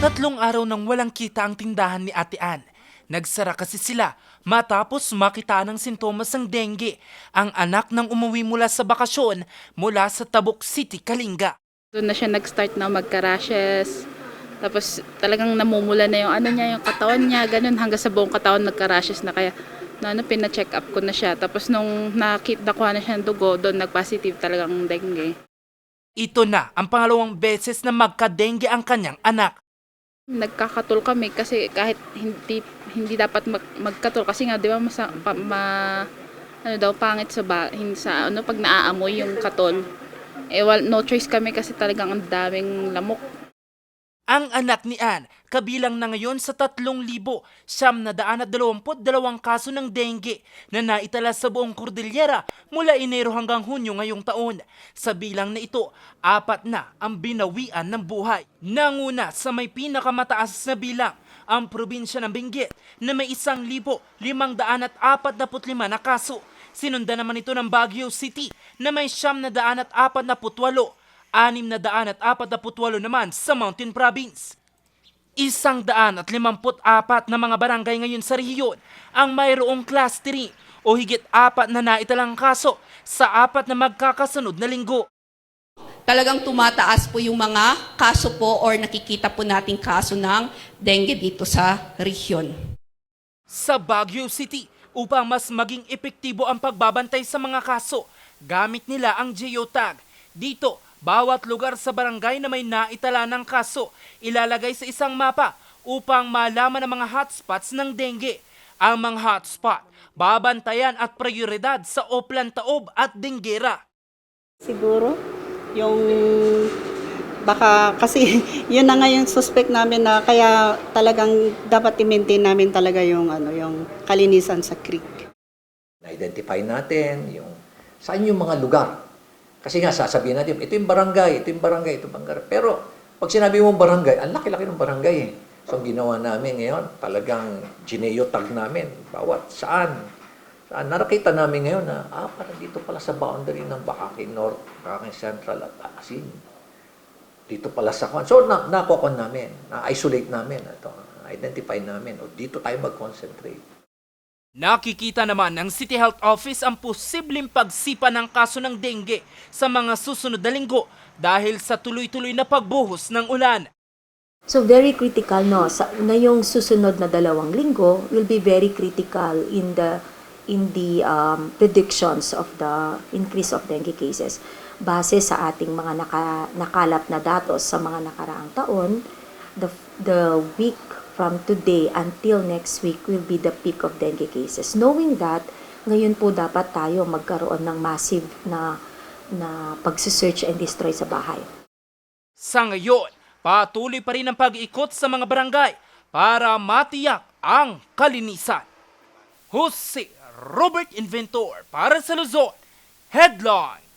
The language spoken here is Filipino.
Tatlong araw nang walang kita ang tindahan ni Ate Ann. Nagsara kasi sila matapos makita ng sintomas ng dengue ang anak ng umuwi mula sa bakasyon mula sa Tabuk City, Kalinga. Doon na siya nag-start na magka-rashes. Tapos talagang namumula na yung ano niya, yung katawan niya, ganun hanggang sa buong katawan nagka-rashes na kaya na ano, pina-check up ko na siya. Tapos nung nakita nakuha na siya ng dugo, doon nag-positive talagang dengue. Ito na ang pangalawang beses na magka-dengue ang kanyang anak. Nagkakatol kami kasi kahit hindi hindi dapat mag, magkatol kasi nga 'di ba masa, pa, ma, ano daw pangit sa ba, sa ano pag naaamoy yung katol. Eh wal, no choice kami kasi talagang ang daming lamok. Ang anak ni Ann, kabilang na ngayon sa 3,000 siyam na daan at dalawamput dalawang kaso ng dengue na naitala sa buong Cordillera mula Enero hanggang Hunyo ngayong taon. Sa bilang na ito, apat na ang binawian ng buhay. Nanguna sa may pinakamataas na bilang, ang probinsya ng Benguet na may isang libo limang daan at apat na kaso. Sinundan naman ito ng Baguio City na may siyam na daan at apat na putwalo anim na daan at apat na putwalo naman sa Mountain Province. Isang daan at limamput apat na mga barangay ngayon sa rehiyon ang mayroong class 3 o higit apat na naitalang kaso sa apat na magkakasunod na linggo. talagang tumataas po yung mga kaso po or nakikita po nating kaso ng dengue dito sa region. Sa Baguio City, upang mas maging epektibo ang pagbabantay sa mga kaso, gamit nila ang geotag. Dito, bawat lugar sa barangay na may naitala ng kaso, ilalagay sa isang mapa upang malaman ang mga hotspots ng dengue. Ang mga hotspot, babantayan at prioridad sa Oplan Taob at Denguera. Siguro, yung baka kasi yun na nga yung suspect namin na kaya talagang dapat i-maintain namin talaga yung ano yung kalinisan sa creek. Na-identify natin yung saan yung mga lugar. Kasi nga sasabihin natin, ito yung barangay, ito yung barangay, ito yung barangay. Pero pag sinabi mong barangay, ang laki-laki ng barangay eh. So ang ginawa namin ngayon, talagang gineotag namin. Bawat saan. Saan. Nakita namin ngayon na, ah, parang dito pala sa boundary ng Bakakin North, Bakakin Central at Asin. Dito pala sa kwan. So na, nakuha namin, na-isolate namin. Ito, identify namin. O dito tayo mag-concentrate. Nakikita naman ng City Health Office ang posibleng pagsipa ng kaso ng dengue sa mga susunod na linggo dahil sa tuloy-tuloy na pagbuhos ng ulan. So very critical no sa na yung susunod na dalawang linggo will be very critical in the in the um, predictions of the increase of dengue cases base sa ating mga naka, nakalap na datos sa mga nakaraang taon the the week from today until next week will be the peak of dengue cases. Knowing that ngayon po dapat tayo magkaroon ng massive na na pagse-search and destroy sa bahay. Sa ngayon, patuloy pa rin ang pag-ikot sa mga barangay para matiyak ang kalinisan. Jose Robert Inventor para sa Luzon, Headline